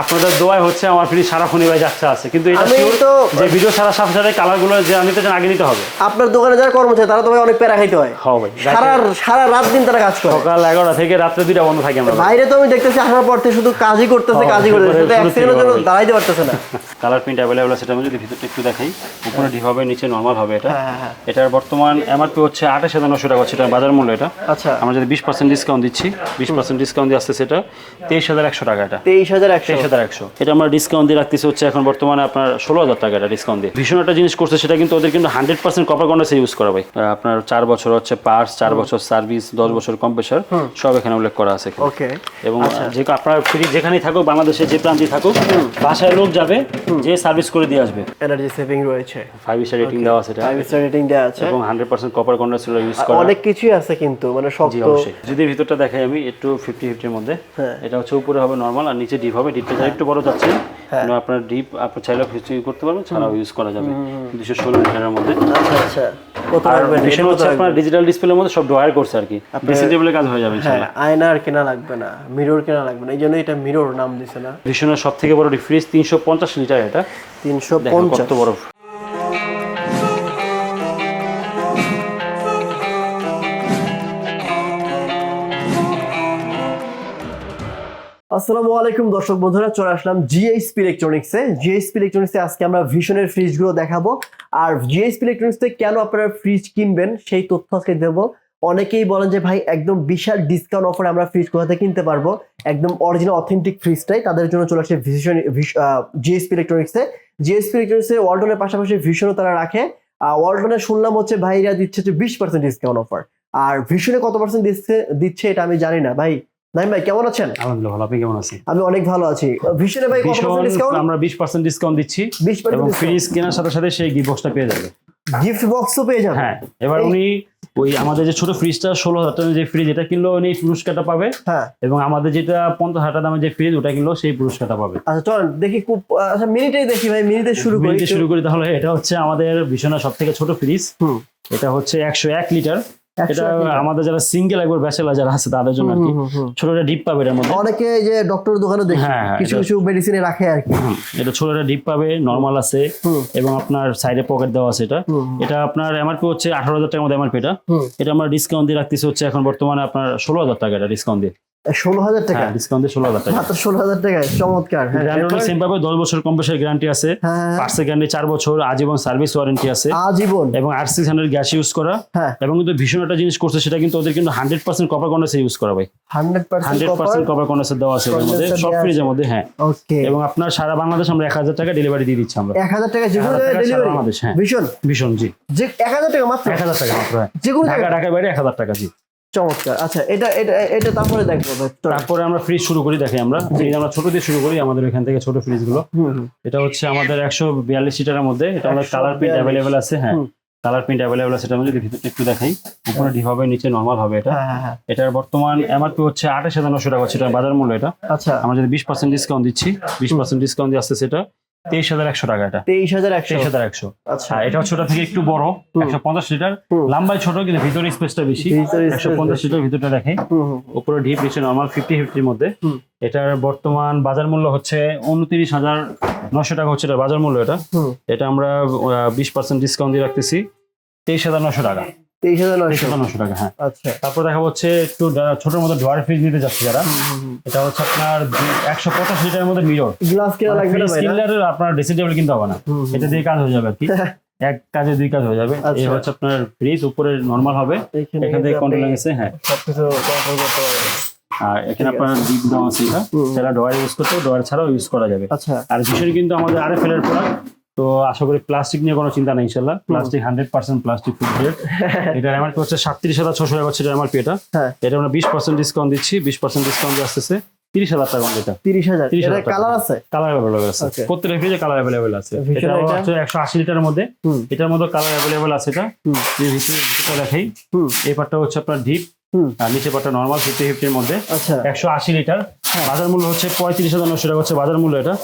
আপনাদের দোয়ায় হচ্ছে আমার ফ্রি সারা ফোনে ভাই যাচ্ছে আছে। কিন্তু এটা তো যে ভিডিও সারা সাফ সাথে কালারগুলো যে আমি তো আগে নিতে হবে। আপনার দোকানে যারা কর্মচারী তারা তোমাকে অনেক প্যারা খাইতে হয়। হ্যাঁ ভাই সারা সারা রাত দিন তারা কাজ করে। সকাল 11টা থেকে রাত্রে 2টা বন্ধ থাকে আমরা বাইরে তো আমি দেখতেছি আসার পর থেকে শুধু কাজই করতেছে হ্যাঁ, কাজই করতেছে তো এক জন্য দাঁড়াইতে পারতেছে না। কালার প্রিন্ট अवेलेबल আছে আমি যদি ভিতরটা একটু দেখাই। উপরে হ্যাঁ। ডিপ হবে নিচে নরমাল হবে এটা। হ্যাঁ, এটার বর্তমান এমআরপি হচ্ছে 28900 টাকা সেটা বাজার মূল্য এটা। আচ্ছা। আমরা যদি 20% ডিসকাউন্ট দিচ্ছি 20% ডিসকাউন্ট দিয়ে আসছে সেটা 23100 টাকা এটা। 23100 এটা আমরা ডিসকাউন্ট দিয়ে রাখতেছি হচ্ছে এখন বর্তমানে আপনার ষোলো হাজার টাকা এটা ডিসকাউন্ট দিয়ে। ভীষণ একটা জিনিস করছে সেটা কিন্তু ওদের কিন্তু হান্ড্রেড পার্সেন্ট কপার কন্ডেন্সে ইউজ করা ভাই। আপনার চার বছর হচ্ছে পার্স চার বছর সার্ভিস দশ বছর কম্প্রেসার সব এখানে উল্লেখ করা আছে এবং যে আপনার ফ্রি যেখানেই থাকুক বাংলাদেশে যে থাকুক বাসায় লোক যাবে যে সার্ভিস করে দিয়ে আসবে। এনার্জি সেভিং রয়েছে। ফাইভ স্টার রেটিং দেওয়া আছে ফাইভ স্টার রেটিং দেওয়া আছে। এবং হান্ড্রেড পার্সেন্ট কপার ইউজ করা। অনেক কিছুই আছে কিন্তু মানে শক্ত। যদি ভিতরটা দেখাই আমি একটু ফিফটি ফিফটির মধ্যে হ্যাঁ। এটা হচ্ছে উপরে হবে নর্মাল আর নিচে ডিপ হবে ডিপটা যা একটু বড় যাচ্ছে। হ্যাঁ। আপনার ডিপ আপনার চাইলে ইউজ করতে পারবেন ছাড়াও ইউজ করা যাবে। দুশো ষোলো লিটারের মধ্যে। আচ্ছা আচ্ছা? আপনার ডিজিটাল ডিসপ্লের মধ্যে সব ড্রয়ার করছে আর কি। কাজ হয়ে যাবে হ্যাঁ আয়না আর কেনা লাগবে না মিরর কেনা লাগবে না। এই জন্য এটা মিরর নাম দিছে না। ভীষণের সব থেকে বড় রিফ্রিজ তিনশো পঞ্চাশ লিটার এটা। তিনশো কত বড় আসসালামু আলাইকুম দর্শক বন্ধুরা, চলে আসলাম জিএসপি ইলেকট্রনিক্সে জিএসপি ইলেকট্রনিক্সে আজকে আমরা ভিশনের ফ্রিজগুলো দেখাবো। আর জিএসপি ইলেকট্রনিক্সে কেন আপনারা ফ্রিজ কিনবেন সেই তথ্য আজকে দেবো। অনেকেই বলেন যে ভাই, একদম বিশাল ডিসকাউন্ট অফারে আমরা ফ্রিজ কোথা থেকে কিনতে পারব? একদম অরিজিনাল অথেন্টিক ফ্রিজটাই তাদের জন্য চলে আসে ভিশন জিএসপি ইলেকট্রনিক্সে জিএসপি ইলেকট্রনিক্সে ওয়ালটনের পাশাপাশি ভিশনও তারা রাখে। ওয়ালটনে শুনলাম হচ্ছে ভাইরা দিচ্ছে যে বিশ পার্সেন্ট ডিসকাউন্ট অফার আর ভিশনে কত পার্সেন্ট দিচ্ছে দিচ্ছে এটা আমি জানি না ভাই। নাইম ভাই কেমন আছেন? আলহামদুলিল্লাহ ভালো আপনি কেমন আছেন? আমি অনেক ভালো আছি। ভিশনে ভাই কত ভীষণ পার্সেন্ট ডিসকাউন্ট আমরা বিশ পার্সেন্ট ডিসকাউন্ট দিচ্ছি বিশ এবং ফ্রিজ কেনার সাথে সাথে সেই গিফট বক্সটা পেয়ে যাবে। গিফট বক্সও পেয়ে যাবেন। হ্যাঁ এবার উনি ওই আমাদের যে ছোট ফ্রিজটা ষোলো হাজার টাকার যে ফ্রিজ এটা কিনলো উনি পুরস্কারটা পাবে। হ্যাঁ। এবং আমাদের যেটা পঞ্চাশ হাজার টাকা দামের যে ফ্রিজ ওটা কিনলো সেই পুরস্কারটা পাবে। আচ্ছা চলেন দেখি খুব আচ্ছা মিনিটেই দেখি ভাই মিনিটে শুরু করি। শুরু করি তাহলে এটা হচ্ছে আমাদের বিছানা সব থেকে ছোট ফ্রিজ হুম। এটা হচ্ছে একশো এক লিটার। 101 এটা আমাদের যারা সিঙ্গেল একবার ব্যাচেলার যারা আছে তাদের জন্য আর কি। হুম, হুম, হুম। ছোট একটা ডিপ পাবে এটার মধ্যে। অনেকে যে ডক্টর দোকানে দেখি হ্যাঁ, হ্যাঁ, কিছু কিছু মেডিসিনে রাখে আর কি। এটা ছোট একটা ডিপ পাবে নর্মাল আছে এবং আপনার সাইডে পকেট দেওয়া আছে এটা। এটা আপনার এমআরপি হচ্ছে আঠারো হাজার টাকার মধ্যে এমআরপি এটা এটা আমরা ডিসকাউন্ট দিয়ে রাখতেছি হচ্ছে এখন বর্তমানে আপনার ষোলো হাজার টাকা এটা ডিসকাউন্ট দিয়ে। ষোলো হাজার টাকা? হ্যাঁ ষোলো হাজার টাকা। মাত্র ষোলো হাজার টাকায় চমৎকার হ্যাঁ। সেম দশ বছর কম্প্রেসার গ্যারান্টি আছে। হ্যাঁ। গ্যারান্টি চার বছর আজীবন সার্ভিস ওয়ারেন্টি আছে। আজীবন। এবং R six hundred gas use করা। এবং কিন্তু ভীষণ একটা জিনিস করছে সেটা কিন্তু ওদের কিন্তু hundred percent copper condenser use করা ভাই। হান্ড্রেড পার্সেন্ট কপার কন্ডেন্সার দেওয়া আছে মধ্যে সব ফ্রিজের মধ্যে হ্যাঁ। ওকে এবং আপনার সারা বাংলাদেশ আমরা এক হাজার টাকা ডেলিভারি দিয়ে দিচ্ছি আমরা। এক হাজার টাকা যে কোনো 1000 টাকা সারা ডেলিভারি বাংলাদেশ, হ্যাঁ। ভীষণ। ভীষণ জি। এক হাজার টাকা মাত্র? এক হাজার টাকা মাত্র যে কোনো ঢাকা ঢাকার বাইরে এক হাজার টাকা জি। চমৎকার। আচ্ছা এটা এটা এটা তারপরে দেখব তারপরে আমরা ফ্রিজ শুরু করি দেখি আমরা। ফ্রিজ আমরা ছোট দিয়ে শুরু করি আমাদের এখান থেকে ছোট ফ্রিজগুলো। এটা হচ্ছে আমাদের একশো বিয়াল্লিশ লিটারের মধ্যে। এটা আমাদের কালার প্রিন্ট অ্যাভেলেবেল আছে হ্যাঁ। কালার প্রিন্ট অ্যাভেলেবেল আছে এটা আমি যদি একটু দেখাই। উপরে ডিপ হবে নিচে নর্মাল হবে এটা। হ্যাঁ হ্যাঁ হ্যাঁ। এটার বর্তমান এমআরপি হচ্ছে আঠাশ হাজার নশো টাকা সেটা বাজার মূল্য এটা। আচ্ছা। আমরা যদি বিশ পার্সেন্ট ডিসকাউন্ট দিচ্ছি বিশ পার্সেন্ট ডিসকাউন্ট দিয়ে আসছে সেটা তেইশ হাজার একশো টাকা এটা তেইশ হাজার একশো। তেইশ হাজার একশো। আচ্ছা। এটা হচ্ছে ওটা থেকে একটু বড় একশো পঞ্চাশ লিটার। লম্বায় ছোট কিন্তু ভিতরে স্পেসটা বেশি। একশো পঞ্চাশ লিটার ভিতরটা দেখে উপরে ডিপ নিচে নর্মাল ফিফটি ফিফটির মধ্যে। এটার বর্তমান বাজার মূল্য হচ্ছে উনত্রিশ হাজার নশো টাকা হচ্ছে এটা বাজার মূল্য এটা। এটা আমরা বিশ পার্সেন্ট ডিসকাউন্ট দিয়ে রাখতেছি। তেইশ হাজার নশো টাকা। তেইশ হাজার নয়শো। টাকা হ্যাঁ। আচ্ছা। তারপর দেখা হচ্ছে একটু মধ্যে ডোয়ার ফ্রিজ নিতে যাচ্ছে যারা। এটা হচ্ছে আপনার একশো লিটারের মধ্যে মিরর। গ্লাস কেনা লাগবে না ভাই আপনার ড্রেসিং টেবিল কিনতে হবে না। হুম, হুম। এটা দিয়ে কাজ হয়ে যাবে আর কি। এক কাজে দুই কাজ হয়ে যাবে। এই আচ্ছা। হচ্ছে আপনার ফ্রিজ উপরে নর্মাল হবে। এখান থেকে কিন্তু কন্ট্রোল আপনি হ্যাঁ। সবকিছু control করতে পারবেন। আর এখানে আপনার ডিপ দেওয়া আছে এটা। সেটা ডোয়ার ইউজ করতে ডোয়ার ছাড়াও ইউজ করা যাবে। আচ্ছা। আর কিন্তু আমাদের আরে ফেলের প্রোডাক্ট তো আশা করি প্লাস্টিক নিয়ে কোনো চিন্তা নেই ইনশাল্লাহ plastic hundred percent plastic food grade এটা এমআরপি হচ্ছে সাতত্রিশ হাজার ছশো টাকা হচ্ছে এমআরপি এটা। হ্যাঁ। এটা আমরা বিশ পার্সেন্ট ডিসকাউন্ট দিচ্ছি বিশ পার্সেন্ট ডিসকাউন্ট আসতেছে তিরিশ হাজার টাকা এটা তিরিশ হাজার। 30,000 এটা টাকা। কালার আছে? কালার অ্যাভেলেবল আছে। প্রত্যেকটা ফ্রিজে কালার অ্যাভেলেবল আছে। এটা? হচ্ছে একশো আশি লিটারের মধ্যে। এটার মধ্যে কালার অ্যাভেলেবল আছে এটা। ভিতরে দেখাই। এই পার্টটা হচ্ছে আপনার ডিপ আর নিচে পার্টটা নর্মাল ফিফটি ফিফটির মধ্যে। আচ্ছা। একশো আশি লিটার। বাজার মূল্য হচ্ছে পঁয়ত্রিশ হাজার নশো টাকা হচ্ছে বাজার মূল্য এটা।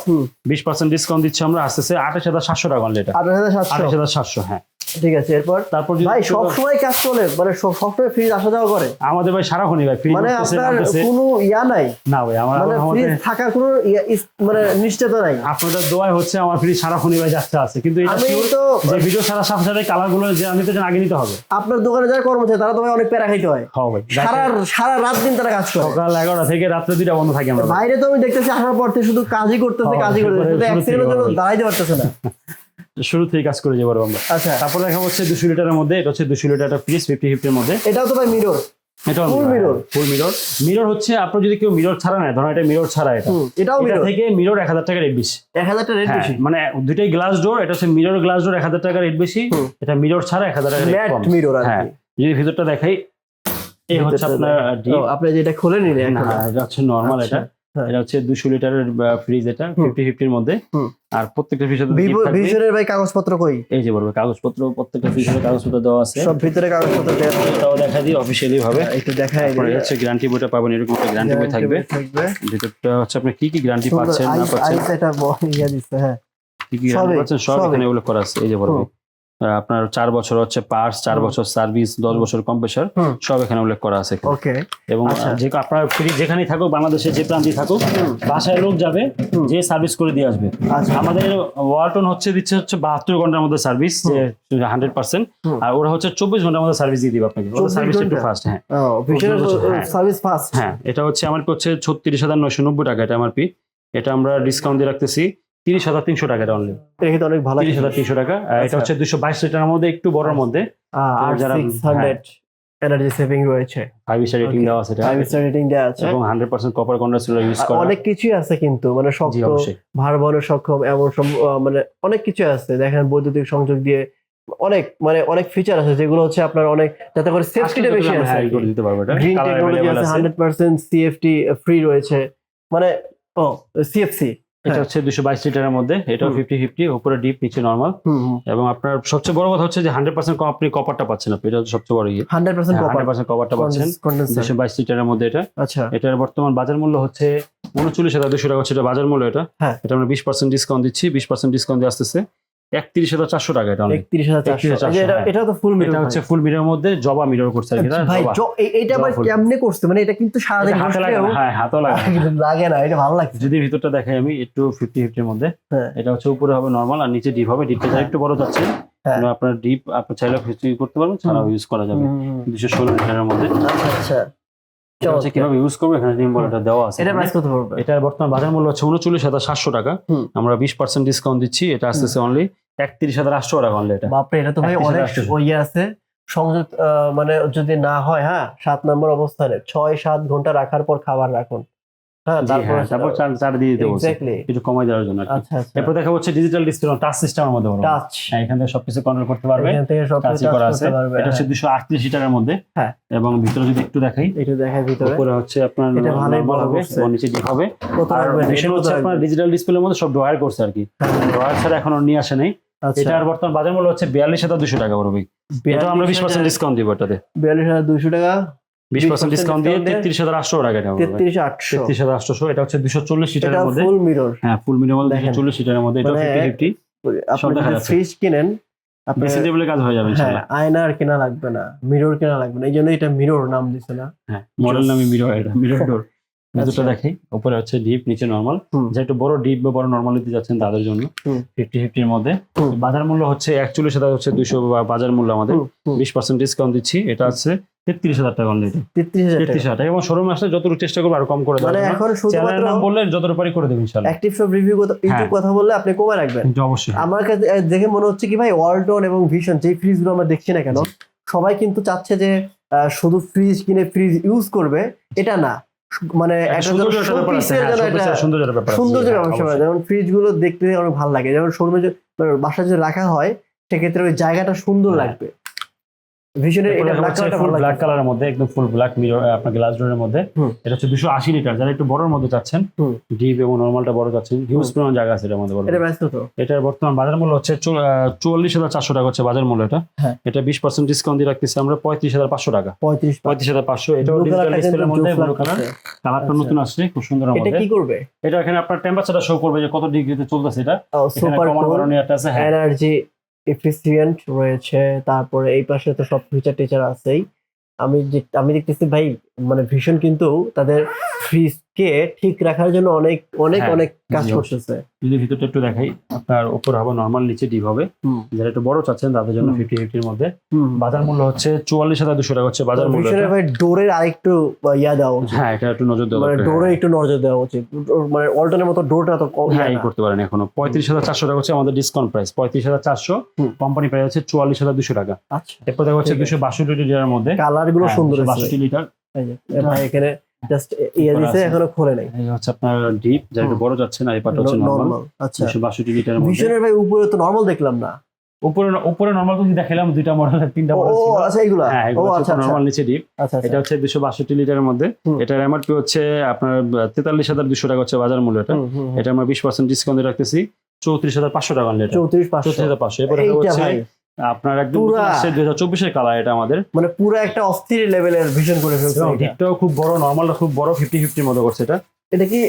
বিশ পার্সেন্ট ডিসকাউন্ট দিচ্ছে আমরা আসতেছে আঠাশ হাজার সাতশো টাকা এটা। আঠাশ হাজার সাতশো। আঠাশ হাজার সাতশো হ্যাঁ। ঠিক আছে এরপর? তারপর ভাই সব সময় কাজ চলে মানে সব- সবসময় ফ্রিজ আসা যাওয়া করে। আমাদের ভাই সারাক্ষণই ভাই ফ্রিজ মানে আপনার কোনো ইয়া নাই? না ভাই আমার মানে ফ্রিজ থাকার কোনো মানে নিশ্চয়তা নাই? আপনাদের দোয়ায় হচ্ছে আমার ফ্রিজ সারাক্ষণই ভাই যাচ্ছে আছে। কিন্তু এটা sure তো যে ভিডিও সারা সাথে সাথে কালারগুলো যে আমি তো আগে নিতে হবে। আপনার দোকানে যারা কর্মচারী তারা তো ভাই অনেক প্যারা খাইতে হয়। হ্যাঁ ভাই সারা সারা রাত দিন তারা কাজ করে। সকাল এগারোটা থেকে রাত্রে দুইটা বন্ধ থাকে আমরা বাইরে তো আমি দেখতেছি আসার পর থেকে শুধু কাজই করতেছে হ্যাঁ, কাজই করতেছে। শুধু অ্যাক্সিডেন্টের জন্য দাঁড়াইতে পারতেছে না। শুরু থেকে কাজ করে যাব আমরা। আচ্ছা। তারপর দেখা হচ্ছে দুশো লিটারের মধ্যে এটা হচ্ছে দুশো লিটার একটা ফ্রিজ ফিফটি ফিফটির মধ্যে। এটাও তো ভাই মিরর এটা? ফুল মিরর মিরর হচ্ছে যদি কেউ মিরর ছাড়া নেয় ধরুন এটা মিরর ছাড়া এটা। এটাও মিরর থেকে মিরর টাকা রেট বেশি। এক হাজারটা রেট বেশি? মানে দুইটাই গ্লাস ডোর এটা হচ্ছে মিরর গ্লাস ডোর টাকা রেট বেশি। এটা মিরর ছাড়া এক হাজার টাকা রেট কম। মিরর আর হ্যাঁ যদি ভিতরটা দেখাই এই হচ্ছে আপনার আপনি যেটা খুলে এটা হচ্ছে নর্মাল আচ্ছা, এটা। হ্যাঁ। এটা হচ্ছে দুশো লিটারের ফ্রিজ এটা। ফিফটি ফিফটির মধ্যে। আর প্রত্যেকটা ভিভো ভিশনের ভাই কাগজপত্র কই? এই যে বলবে কাগজপত্র প্রত্যেকটা ফ্রিজের কাগজপত্র দেওয়া আছে। সব ভিতরে কাগজপত্র দেওয়া আছে। দেখা দিই অফিসিয়ালি ভাবে। একটু দেখাই তারপরে হচ্ছে গ্যারান্টি বইটা পাবেন এরকম একটা গ্যারান্টি বই থাকবে। ভিতরটা হচ্ছে আপনি কি কি গ্যারান্টি পাচ্ছেন না পাচ্ছেন? এটা ব- ইয়া দিছে হ্যাঁ। কি কি গ্যারান্টি পাচ্ছেন সব এখানে উল্লেখ করা আছে। এই যে বলব। আপনার চার বছর হচ্ছে পার্স চার বছর সার্ভিস দশ বছর কম্প্রেসার হুম। সব এখানে উল্লেখ করা আছে ওকে। এবং আচ্ছা। যে আপনার ফ্রি যেখানেই থাকুক বাংলাদেশে যে প্রান্তে থাকুক বাসায় লোক যাবে যে সার্ভিস করে দিয়ে আসবে। আচ্ছা। আমাদের ওয়ালটন হচ্ছে দিচ্ছে হচ্ছে বাহাত্তর ঘণ্টার মধ্যে সার্ভিস হান্ড্রেড পার্সেন্ট আর ওরা হচ্ছে চব্বিশ ঘণ্টার মধ্যে সার্ভিস দিয়ে দিবে আপনাকে। 24 সার্ভিস একটু ফাস্ট হ্যাঁ। হ্যাঁ। সার্ভিস ফাস্ট হ্যাঁ এটা হচ্ছে আমার হচ্ছে ছত্রিশ হাজার নয়শো নব্বই টাকা এটা আমার পি এটা আমরা ডিসকাউন্ট দিয়ে রাখতেছি। তিরিশ হাজার তিনশো টাকা অনলি এটা অনেক ভালো তিরিশ হাজার তিনশো টাকা। এটা আচ্ছা। হচ্ছে দুশো বাইশ লিটারের মধ্যে একটু বড়র মধ্যে। আর যারা- এনার্জি সেভিং রয়েছে। ফাইভ স্টার রেটিং দেওয়া আছে ফাইভ স্টার রেটিং দেওয়া আছে। এবং hundred percent copper condenser use করা। অনেক কিছুই আছে কিন্তু মানে শক্ত ভার সক্ষম এমন মানে অনেক কিছু আছে। দেখেন বৈদ্যুতিক সংযোগ দিয়ে অনেক মানে অনেক ফিচার আছে যেগুলো হচ্ছে আপনার অনেক যাতে করে সেফটিটা বেশি আছে। হ্যাঁ গ্রিন টেকনোলজি আছে আছে। হান্ড্রেড পার্সেন্ট সিএফটি ফ্রি রয়েছে। মানে ও সিএফসি এটা হ্যাঁ। হচ্ছে দুশো বাইশ লিটারের মধ্যে। এটা ফিফটি ফিফটি উপরে ডিপ নিচে নর্মাল এবং আপনার সবচেয়ে বড় কথা হচ্ছে যে হান্ড্রেড পার্সেন্ট আপনি কপারটা পাচ্ছেন আপনি এটা সবচেয়ে বড় ইয়ে। হান্ড্রেড পার্সেন্ট হান্ড্রেড পার্সেন্ট কভারটা পাচ্ছেন। দুশো বাইশ লিটারের মধ্যে এটা। আচ্ছা। এটার বর্তমান বাজার মূল্য হচ্ছে উনচল্লিশ হাজার দুশো টাকা হচ্ছে এটা বাজার মূল্য এটা। হ্যাঁ। এটা আমরা বিশ পার্সেন্ট ডিসকাউন্ট দিচ্ছি বিশ পার্সেন্ট ডিসকাউন্ট দিয়ে আসতেছে। একত্রিশ হাজার চারশো টাকা এটা একত্রিশ হাজার চারশো। এটা হ্যাঁ। তো ফুল মিটার হচ্ছে ফুল মিটারের মধ্যে জবা মিটার করছে এটা ভাই এইটা আবার কেমনে করছে? মানে এটা কিন্তু সারাদিন হাতে লাগে হ্যাঁ হাতও লাগে। লাগে না এটা ভালো লাগছে। যদি ভিতরটা দেখাই আমি একটু ফিফটি ফিফটির মধ্যে। হ্যাঁ। এটা হচ্ছে উপরে হবে নর্মাল আর নিচে ডিপ হবে। ডিপটা যা একটু বড় যাচ্ছে। হ্যাঁ। আপনার ডিপ আপনি চাইলে করতে পারবেন ছাড়াও ইউজ করা যাবে। দুশো ষোলো লিটারের মধ্যে। আচ্ছা আচ্ছা। এটা হচ্ছে কীভাবে ইউজ করবে? এখানে ডিম দেওয়া আছে এটা প্রাইস কত পড়বে? এটার বর্তমান বাজার মূল্য হচ্ছে উনচল্লিশ হাজার সাতশো টাকা। আমরা বিশ পার্সেন্ট ডিসকাউন্ট দিচ্ছি। এটা আসতেছে অনলি একত্রিশ হাজার আটশো টাকা অনলি এটা। বাপরে এটা তো ভাই অনেক। ইয়ে আছে। সংযোগ মানে যদি না হয় হ্যাঁ সাত নম্বর অবস্থানে। ছয় সাত ঘণ্টা রাখার পর খাবার রাখুন। হ্যাঁ তারপর হ্যাঁ, তারপর চার চার দিয়ে দিতে বলছে একটু কমাই দেওয়ার জন্য আচ্ছা এরপর দেখা হচ্ছে ডিজিটাল ডিসপ্লে টাচ সিস্টেমের মধ্যে বড়। টাচ হ্যাঁ এখান থেকে সবকিছু কন্ট্রোল করতে পারবে। এখান থেকে সব টাচই টাচ করা আছে। করতে পারবে এটা হচ্ছে হ্যাঁ। মধ্যে। হ্যাঁ। এবং ভিতরে যদি একটু দেখাই ভিতরে। উপরে হচ্ছে আপনার এটা ভালোই বড় হবে করছে। এবং নিচে ডিপ হবে। আর রাখবেন হচ্ছে আপনার ডিজিটাল ডিসপ্লের মধ্যে সব ড্রয়ার করছে আর কি। ড্রয়ার ছাড়া এখন নিয়ে আসে নাই। আচ্ছা। এটার বর্তমান বাজার মূল্য হচ্ছে বিয়াল্লিশ হাজার দুশো টাকা পড়বে এটা আমরা বিশ পার্সেন্ট ডিসকাউন্ট দিব এটাতে। বিয়াল্লিশ হাজার দুশো টাকা। বিশ পার্সেন্ট ডিসকাউন্ট দিয়ে তেত্রিশ হাজার আটশো টাকা এটা তেত্রিশ আটশো। তেত্রিশ হাজার আটশো এটা হচ্ছে দুশো চল্লিশ লিটারের মধ্যে। ফুল মিরর হ্যাঁ ফুল মিনিমাম দুশো চল্লিশ লিটারের মধ্যে এটা মানে ফিফটি ফিফটি আপনি যদি ফ্রিজ কিনেন আপনি ড্রেসিং টেবিলের কাজ হয়ে যাবে হ্যাঁ ইনশাল্লাহ। আয়না আর কেনা লাগবে না মিরর কেনা লাগবে না এই জন্য এটা মিরর নাম দিছে না। হ্যাঁ মডেল নামে মিরর এটা মিরর ডোর আচ্ছা। দেখি উপরে হচ্ছে ডিপ নিচে নর্মাল। যে একটু বড় ডিপ বা বড় নর্মাল নিতে যাচ্ছেন তাদের জন্য ফিফটি ফিফটির মধ্যে। বাজার মূল্য হচ্ছে একচল্লিশ হাজার হচ্ছে দুইশো বাজার মূল্য আমাদের। বিশ পার্সেন্ট ডিসকাউন্ট দিচ্ছি এটা আছে তেত্রিশ হাজার টাকা তেত্রিশ হাজার তেত্রিশ হাজার টাকা। এবং শোরুমে আসলে যতটুকু চেষ্টা করব আরও কম করে মানে এখন চ্যানেলের নাম বললে যতটুকু পারি করে দেবেন অ্যাক্টিভ সব রিভিউ ইউটিউব কথা বললে আপনি কমে রাখবেন। অবশ্যই। আমার কাছে দেখে মনে হচ্ছে কি ভাই ওয়ালটন এবং ভিশন যে ফ্রিজগুলো আমরা দেখছি না কেন সবাই কিন্তু চাচ্ছে যে শুধু ফ্রিজ কিনে ফ্রিজ ইউজ করবে এটা না। মানে হ্যাঁ, সৌন্দর্যের ব্যাপার হ্যাঁ, অবশ্যই। যেমন ফ্রিজগুলো দেখতে অনেক ভালো লাগে। যেমন শোরুমে বাসা যদি রাখা হয় সেক্ষেত্রে ওই জায়গাটা সুন্দর হ্যাঁ। লাগবে। ভিশনের এটা ব্ল্যাক কালারটা ফুল ব্ল্যাক কালারের মধ্যে একদম ফুল ব্ল্যাক মিরর আপনার গ্লাস ডোরের মধ্যে। এটা হচ্ছে দুশো আশি লিটার যারা একটু বড়র মধ্যে চাচ্ছেন ডিপ এবং নর্মালটা বড় চাচ্ছেন হিউজ পরিমাণ জায়গা আছে এটার মধ্যে এটা ব্যস্ত তো। এটার বর্তমান বাজার মূল্য হচ্ছে চু- আহ, চুয়াল্লিশ হাজার চারশো টাকা হচ্ছে বাজার মূল্য এটা। হ্যাঁ। এটা ডিসকাউন্ট দিয়ে রাখতেছি আমরা পঁয়ত্রিশ হাজার পাঁচশো টাকা। পঁয়ত্রিশ পঁয়ত্রিশ হাজার পাঁচশো এটাও ডিজিটাল ডিসপ্লের মধ্যে ব্লু কালার কালারটা আচ্ছা। নতুন আসছে খুব সুন্দর এটা কি করবে? এটা এখানে আপনার টেম্পারেচারটা শো করবে যে কত ডিগ্রিতে চলতেছে এটা। সুপার কমান কুল বারণী একটা আছে এনার্জি এফিসিয়েন্ট রয়েছে তারপরে এই পাশে তো সব ফিচার টিচার আছেই। আমি আমি দেখতেছি ভাই মানে ভীষণ কিন্তু তাদের ফ্রিজকে ঠিক রাখার জন্য অনেক অনেক হ্যাঁ, অনেক কাজ করতেছে। যদি ভিতরটা একটু দেখাই আপনার উপর হবে নর্মাল নিচে ডিপ হবে। যারা একটু বড় চাচ্ছেন তাদের জন্য ফিফটি ফিফটির মধ্যে। বাজার মূল্য হচ্ছে চুয়াল্লিশ হাজার দুশো টাকা হচ্ছে বাজার মূল্য। ভাই ডোরের আরেকটু ইয়া দেওয়া উচিত। হ্যাঁ এটা একটু নজর দেওয়া মানে ডোরে একটু নজর দেওয়া উচিত। মানে অল্টনের মতো ডোরটা তো কম। হ্যাঁ করতে পারেন এখনও। পঁয়ত্রিশ হাজার চারশো টাকা হচ্ছে আমাদের ডিসকাউন্ট প্রাইস পঁয়ত্রিশ হাজার চারশো কোম্পানি প্রাইস হচ্ছে চুয়াল্লিশ হাজার দুশো টাকা। আচ্ছা। এরপর দেখা হচ্ছে দুশো বাষট্টি লিটারের মধ্যে। কালারগুলো সুন্দর বাষট্টি লিটার। এই যে, ভাই এখানে জাস্ট ইয়ে দিছে এখনও খোলে নাই। এই হচ্ছে আপনার ডিপ যেটা একটু বড় যাচ্ছে না এই পাটা হচ্ছে নর্মাল নর্মাল আচ্ছা। লিটারের মধ্যে। ভীষণের ভাই উপরে তো নর্মাল দেখলাম না। উপরে উপরে নর্মাল তো দেখালাম দুইটা মডেলের তিনটা মডেল ছিল। আচ্ছা হ্যাঁ এগুলো আচ্ছা নিচে ডিপ এটা হচ্ছে লিটারের মধ্যে। এটার এমআরপি হচ্ছে আপনার টাকা হচ্ছে বাজার মূল্য এটা। এটা আমরা বিশ পার্সেন্ট ডিসকাউন্টে রাখতেছি। চৌত্রিশ হাজার পাঁচশো টাকা লিটার চৌত্রিশ পাঁচশো। হাজার পাঁচশো। এরপরে হচ্ছে আপনার একদম। দুই হাজার চব্বিশের কালার এটা আমাদের। মানে পুরো একটা অস্থির লেভেলের ভিশন করে ফেলছে। ডিপটাও খুব বড় নর্মালটা খুব বড় ফিফটি ফিফটির মতো করছে এটা। এটা কি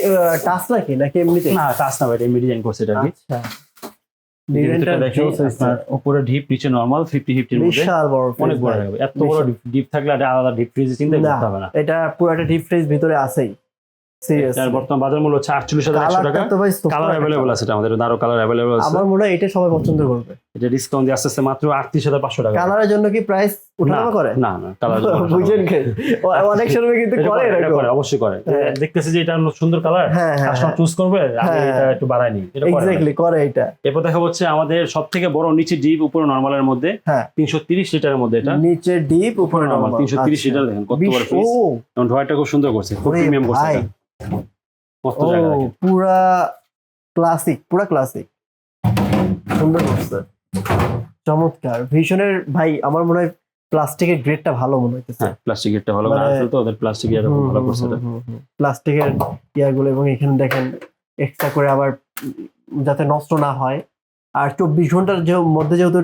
টাচ নাকি নাকি এমনিতে না টাচ না এটা এমনি ডিজাইন করছে এটা কি। আচ্ছা। ডিজাইনটা ডিজাইনটা দেখে আপনার উপরে ডিপ নিচে নর্মাল ফিফটি ফিফটির মধ্যে অনেক বড় হবে এত বড় ডিপ থাকলে আলাদা ডিপ ফ্রিজ চিন্তা না, করতে হবে না। এটা পুরো একটা ডিপ ফ্রিজ ভিতরে আছেই। এটার বর্তমান বাজার মূল্য হচ্ছে আটচল্লিশ হাজার একশো টাকা। কালার অ্যাভেলেবল আছে আমাদের আরও কালার অ্যাভেলেবল আছে। আমার মনে হয় এটা সবাই পছন্দ করবে। এটা ডিসকাউন্ট দিয়ে আস্তে আস্তে মাত্র আটত্রিশ হাজার পাঁচশো টাকা। কালারের জন্য কি প্রাইস উঠানামা করে? না না কালার বুঝেন কে? অনেক সময় কিন্তু করে অবশ্যই করে। হ্যাঁ। দেখতেছে যে এটা সুন্দর কালার হ্যাঁ হ্যাঁ কাস্টমার চুজ করবে আমি হ্যাঁ। এটা একটু বাড়াই নি এটা। এক্স্যাক্টলি করে এটা। এরপর দেখা হচ্ছে আমাদের সব থেকে বড় নিচে ডিপ উপরে নর্মালের মধ্যে হ্যাঁ। তিনশো তিরিশ লিটারের মধ্যে এটা। নিচে ডিপ উপরে নর্মাল নরমাল তিনশো তিরিশ লিটার দেখেন কত বড় ও। এবং ড্রয়ারটা খুব সুন্দর করছে খুব প্রিমিয়াম করছে মস্ত জায়গা পুরা ক্লাসিক পুরা ক্লাসিক সুন্দর করছে চমৎকার। ভিশনের ভাই আমার মনে হয় প্লাস্টিকের গ্রেডটা ভালো মনে হইতেছে। হ্যাঁ প্লাস্টিক এটা ভালো মানে- করে তো ওদের প্লাস্টিক খুব ভালো করছে প্লাস্টিকের ইয়াগুলো এবং এখানে দেখেন এক্সট্রা করে আবার যাতে নষ্ট না হয়। আর চব্বিশ ঘণ্টার যে মধ্যে যেহেতু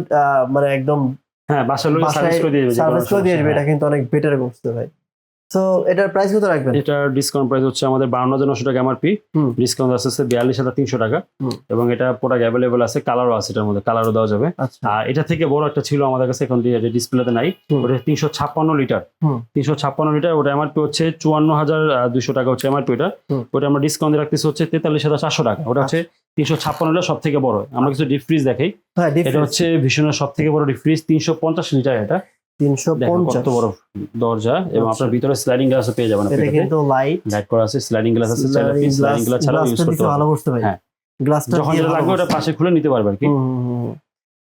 মানে একদম হ্যাঁ বাসায় সার্ভিস করে দিয়ে দেবে, সার্ভিস করে দিয়ে আসবে এটা কিন্তু অনেক বেটার করছে ভাই। সো এটার প্রাইস কত রাখবেন? এটার ডিসকাউন্ট প্রাইস হচ্ছে আমাদের বাউন্ন হাজার নশো টাকা এমআরপি। ডিসকাউন্ট আসছে বিয়াল্লিশ হাজার তিনশো টাকা। এবং এটা প্রোডাক্ট অ্যাভেলেবল আছে কালারও আছে এটার মধ্যে কালারও দেওয়া যাবে। আচ্ছা। আর এটা থেকে বড় একটা ছিল আমাদের কাছে এখন ডিসপ্লেতে নাই ওটা তিনশো ছাপ্পান্ন লিটার। তিনশো ছাপ্পান্ন লিটার ওটা এমআরপি হচ্ছে চুয়ান্ন হাজার দুশো টাকা হচ্ছে এমআরপি ওটা ওটা আমরা ডিসকাউন্ট রাখতেছি হচ্ছে তেতাল্লিশ হাজার চারশো টাকা। ওটা হচ্ছে তিনশো ছাপ্পান্ন লিটার সব থেকে বড়। আমরা কিছু ডিপ ফ্রিজ দেখাই। হ্যাঁ এটা হচ্ছে ভীষণের সব থেকে বড় ডিপ ফ্রিজ তিনশো পঞ্চাশ লিটার এটা। তিনশো দেখেন পঞ্চাশ কত বড় দরজা এবং আচ্ছা। আপনার ভিতরে স্লাইডিং গ্লাসও পেয়ে যাবেন এটা আপনি কিন্তু লাইট লাইট করা আছে স্লাইডিং গ্লাস আছে স্লাইডিং স্লাইডিং গ্লাস ছাড়াও ইউজ করতে ভালো করতে হ্যাঁ। গ্লাসটা যখন লাগবে ওটা পাশে খুলে নিতে পারবে কি হুম, হুম, হুম, হুম।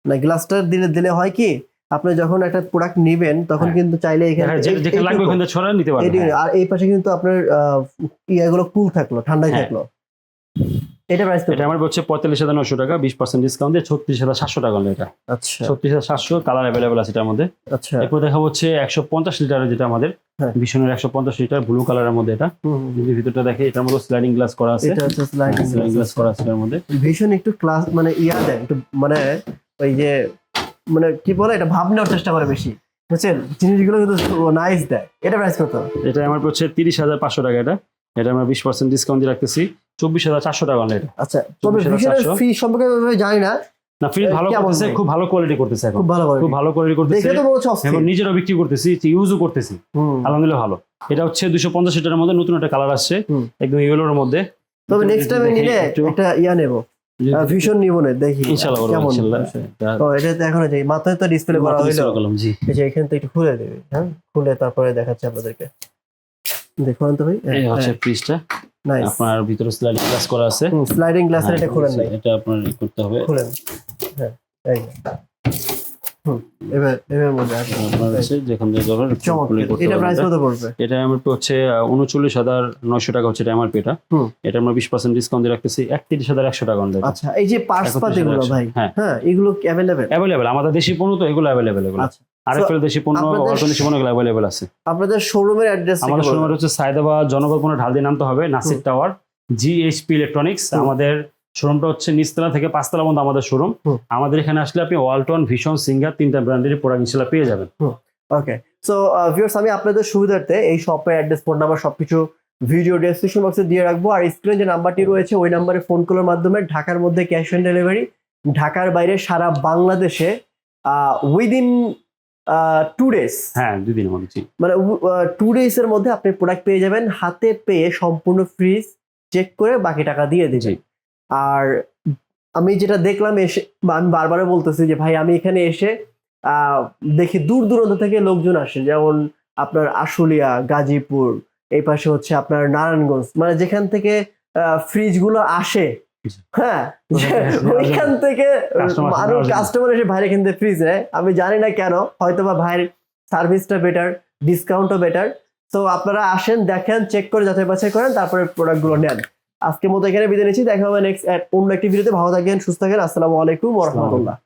না গ্লাসটা দিলে দিলে হয় কি আপনি যখন একটা প্রোডাক্ট নেবেন তখন হ্যাঁ। কিন্তু চাইলে এখানে দেখা- যে- এই- যেখানে লাগবে ওখানে ছড়া নিতে পারবে আর এই পাশে কিন্তু আপনার ইয়াগুলো কুল থাকল ঠান্ডায় হ্যাঁ। থাকল এটা প্রাইস এটা আমার হচ্ছে পঁয়তাল্লিশ হাজার নশো টাকা বিশ পার্সেন্ট ডিসকাউন্ট দিয়ে ছত্রিশ হাজার সাতশো টাকা এটা। আচ্ছা। ছত্রিশ হাজার সাতশো কালার অ্যাভেলেবল আছে আচ্ছা। এরপর দেখা হচ্ছে একশো পঞ্চাশ লিটারের যেটা আমাদের হ্যাঁ। ভীষণের একশো পঞ্চাশ লিটার ব্লু কালারের মধ্যে এটা। ভিতরটা দেখে এটার মধ্যে স্লাইডিং গ্লাস করা আছে। এটা হচ্ছে স্লাইডিং স্লাইডিং গ্লাস করা আছে এটার মধ্যে। ভীষণ একটু ক্লাস মানে ইয়া দেয় একটু মানে ওই যে মানে কি বলে এটা ভাব নেওয়ার চেষ্টা করে বেশি। বুঝছেন? জিনিসগুলো কিন্তু নাইস দেয়। এটা প্রাইস কত? এটা আমার হচ্ছে তিরিশ হাজার পাঁচশো টাকা এটা। এটা আমরা বিশ পার্সেন্ট ডিসকাউন্ট দিয়ে রাখতেছি। চব্বিশ হাজার চারশো টাকা অনলাইন আচ্ছা তবে ফি সম্পর্কে আমি জানি না। না ফ্রিজ ভালো করতেছে খুব ভালো কোয়ালিটি করতেছে এখন। খুব ভালো খুব ভালো কোয়ালিটি করতেছে। তো এবং নিজেরও বিক্রি করতেছি ইউজও করতেছি। আলহামদুলিল্লাহ ভালো। এটা হচ্ছে দুশো পঞ্চাশ লিটারের মধ্যে নতুন একটা কালার আসছে। একদম ইয়েলোর মধ্যে। তবে নেক্সট টাইমে নিলে একটা। ইয়া নেব। ভীষণ নিবো না দেখি। ইনশাআল্লাহ কেমন। ও এটা তো এখন যে মাথায় তো ডিসপ্লে করা হইল। জি। এই যে এখান থেকে একটু খুলে দেবে হ্যাঁ? খুলে তারপরে দেখাচ্ছি আপনাদেরকে। দেখুন তো ভাই। এই হচ্ছে ফ্রিজটা নাইস আপনার ভিতরে স্লাইড গ্লাস করা আছে। স্লাইডিং গ্লাসের এটা খুলেন নাই। এটা আপনার করতে হবে। খুলেন। হ্যাঁ এই এবার এবার মধ্যে আছে। আপনার হচ্ছে যেখান থেকে এটা প্রাইস কত পড়বে? এটা উনচল্লিশ হাজার নয়শো টাকা হচ্ছে এটা এটা হুম। এটা আমরা বিশ পার্সেন্ট ডিসকাউন্ট দিয়ে রাখতেছি। একত্রিশ হাজার একশো টাকা অনলাইন আচ্ছা এই যে ভাই হ্যাঁ। হ্যাঁ এগুলো অ্যাভেলেবেল অ্যাভেলেবেল আমাদের দেশি পণ্য তো এগুলো অ্যাভেলেবেল এগুলো। আচ্ছা। আর এফ দেশি পণ্য দেশি পণ্য অ্যাভেলেবেল আছে। আপনাদের শোরুমের অ্যাড্রেস আমাদের শোরুম হচ্ছে সায়দাবাদ জনকল্পনা ঢাল দিয়ে নামতে হবে নাসির টাওয়ার জিএইচপি ইলেকট্রনিক্স। আমাদের শোরুমটা হচ্ছে নিচতলা থেকে পাঁচতলা পর্যন্ত আমাদের শোরুম আমাদের এখানে আসলে আপনি ওয়ালটন ভীষণ সিঙ্গার তিনটা ব্র্যান্ডের প্রোডাক্ট ইনশাল্লাহ পেয়ে যাবেন। ওকে সো ভিউয়ার্স আমি আপনাদের সুবিধার্থে এই শপের অ্যাড্রেস ফোন নাম্বার সবকিছু ভিডিও ডেসক্রিপশন বক্সে দিয়ে রাখব। আর স্ক্রিনে যে নাম্বারটি রয়েছে ওই নাম্বারে ফোন কলের মাধ্যমে ঢাকার মধ্যে ক্যাশ অন ডেলিভারি ঢাকার বাইরে সারা বাংলাদেশে উইদিন টু ডেজ হ্যাঁ দুদিনের মধ্যে মানে টু ডেজ এর মধ্যে আপনি প্রোডাক্ট পেয়ে যাবেন হাতে পেয়ে সম্পূর্ণ ফ্রিজ চেক করে বাকি টাকা দিয়ে দিবেন। আর আমি যেটা দেখলাম এসে আমি বারবার বলতেছি যে ভাই আমি এখানে এসে দেখি দূর দূরান্ত থেকে লোকজন আসে। যেমন আপনার আশুলিয়া গাজীপুর এই পাশে হচ্ছে আপনার নারায়ণগঞ্জ। মানে যেখান থেকে ফ্রিজগুলো আসে। হ্যাঁ ওইখান থেকে মানুষ কাস্টমার এসে ভাইয়ের কিনতে ফ্রিজ নেয় আমি জানি না কেন হয়তো বা ভাইয়ের সার্ভিসটা বেটার ডিসকাউন্টও বেটার তো আপনারা আসেন দেখেন চেক করে যাচাই বাছাই করেন তারপরে প্রোডাক্টগুলো নেন। আজকে মতো এখানে বিদায় নিচ্ছি দেখা হবে নেক্সট অন্য একটি ভিডিওতে ভালো থাকেন সুস্থ থাকেন। আসসালামু আলাইকুম ওরহমতুল্লাহ